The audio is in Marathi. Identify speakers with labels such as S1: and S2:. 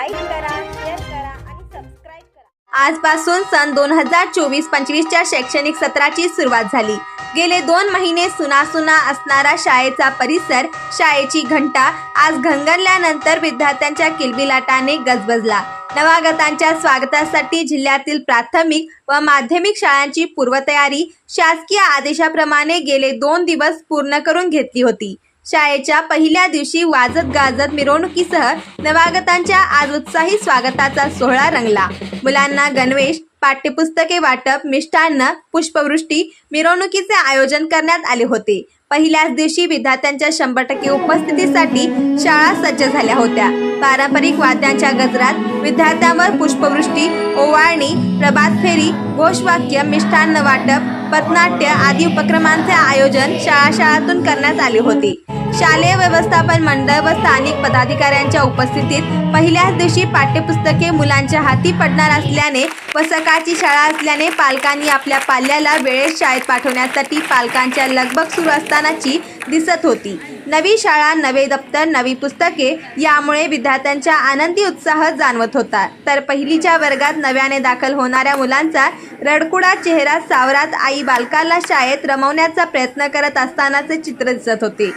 S1: लाईक करा शेअर करा आणि सबस्क्राईब करा. आजपासून सन दोन हजार चोवीस पंचवीसच्या शैक्षणिक सत्राची सुरुवात झाली. गेले दोन महिने सुनासुना असणारा शाळेचा परिसर शाळेची घंटा आज घंगरल्यानंतर विद्यार्थ्यांच्या किलबिलाटाने गजबजला. नवागतांच्या स्वागतासाठी जिल्ह्यातील प्राथमिक व माध्यमिक शाळांची पूर्वतयारी शासकीय आदेशाप्रमाणे गेले दोन दिवस पूर्ण करून घेतली होती. शाळेच्या पहिल्या दिवशी वाजत गाजत मिरवणुकीसह नवागतांच्या आज उत्साही स्वागताचा सोहळा रंगला. मुलांना गणवेश पाठ्यपुस्तके वाटप मिष्टान्न पुष्पवृष्टी मिरवणुकीचे आयोजन करण्यात आले होते. पहिल्याच दिवशी विद्यार्थ्यांच्या शंभर टक्के उपस्थितीसाठी शाळा सज्ज झाल्या होत्या. पारंपरिक वाद्यांच्या गजरात विद्यार्थ्यांवर पुष्पवृष्टी ओवाळणी प्रभात फेरी घोषवाक्य मिष्टान्न वाटप पथनाट्य आदी उपक्रमांचे आयोजन शाळा शाळातून करण्यात आले होते. शालेय व्यवस्थापन मंडळ व स्थानिक पदाधिकाऱ्यांच्या उपस्थितीत पहिल्याच दिवशी पाठ्यपुस्तके मुलांच्या हाती पडणार असल्याने व सकाळची शाळा असल्याने पालकांनी आपल्या पाल्याला वेळेत शाळेत पाठवण्यासाठी पालकांच्या लगबग सुरू असतानाची दिसत होती. नवी शाळा नवे दप्तर नवी पुस्तके यामुळे विद्यार्थ्यांच्या आनंदी उत्साह जाणवत होता. तर पहिलीच्या वर्गात नव्याने दाखल होणाऱ्या मुलांचा रडकुडा चेहरा सावरात आई बालकाला शाळेत रमवण्याचा प्रयत्न करत असतानाचे चित्र दिसत होते.